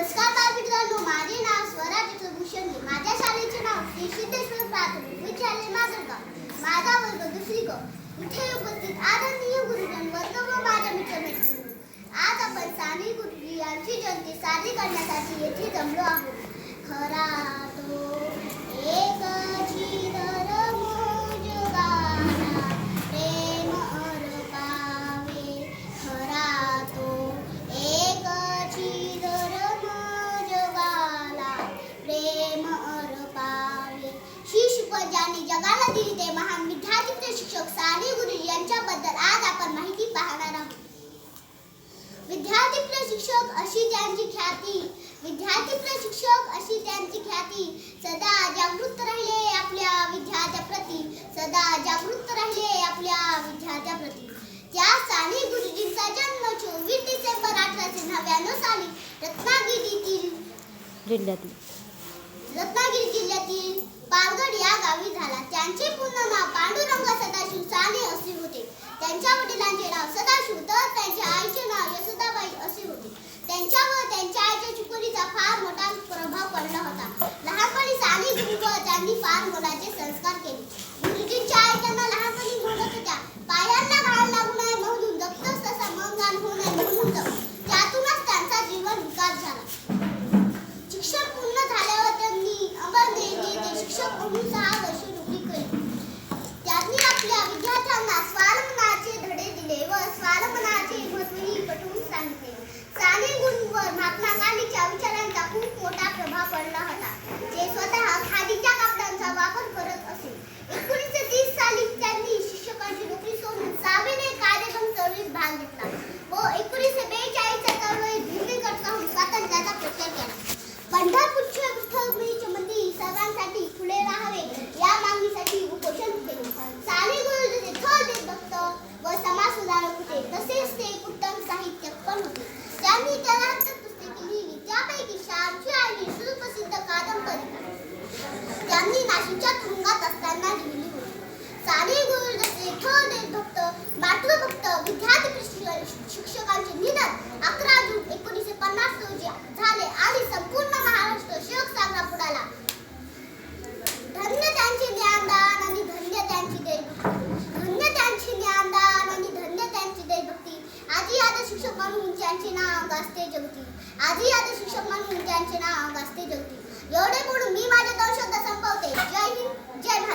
नमस्कार बालमित्रांनो माझे नाव स्वराज भूषण माझ्या शाळेचे नाव श्री सिद्धेश्वर प्राथमिक विद्यालय माजलगाव. माझा वर्ग दुसरी ग. इथे उपस्थित आदरणीय गुरुजन वर्ग व माझ्या मित्रमैत्रिणी. आज आपण साने गुरुजी यांची जयंती साजरी करण्यासाठी येथे जमलो आहोत. खरा ज्यांनी जगाला दिली ते महान विद्यार्थी शिक्षक साने गुरुजी यांच्याबद्दल आज आपण माहिती पाहणार आहोत. विद्यार्थी प्रशिक्षक अशी त्यांची ख्याती विद्यार्थी प्रशिक्षक अशी त्यांची ख्याती सदा जागृत राहिले आपल्या विद्यार्थ्याप्रती सदा जागृत राहिले आपल्या विद्यार्थ्याप्रती त्या साने गुरुजींचा जन्म चोवीस डिसेंबर अठराशे नव्याण्णव साली रत्नागिरीतील जिल्ह्यातील. रत्नागिरी जिल्ह्यातील पारगड या गावी झाला. त्यांचे पूर्ण नाव पांडुरंग सदाशिव साने असे होते. त्यांच्या वडिलांचे नाव सदाशिव तर त्यांच्या आईचे नाव यशोदाबाई असे होते. त्यांच्यावर त्यांच्या आईच्या चिकोरीचा फार मोठा प्रभाव पडला होता. लहानपणी साने गुरुवर त्यांनी फार मोलाचे संस्कार त्यांच्या तुरुंगात असताना लिहिली होती. साने गुरु जसे भक्त देशभक्त मातृभक्त विद्यार्थी कृष्ण शिक्षकांचे निधन अकरा जून एकोणीसशे पन्नास रोजी झाले आणि संपूर्ण महाराष्ट्र शोक सागरा बुडाला धन्य त्यांचे ज्ञानदान आणि धन्य त्यांची देशभक्ती धन्य त्यांचे ज्ञानदान आणि धन्य त्यांची देशभक्ती आजी आदर शिक्षक म्हणून त्यांचे नाव गाजते जगती. आजी आदर शिक्षक म्हणून त्यांचे नाव गाजते जगती.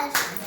Yes.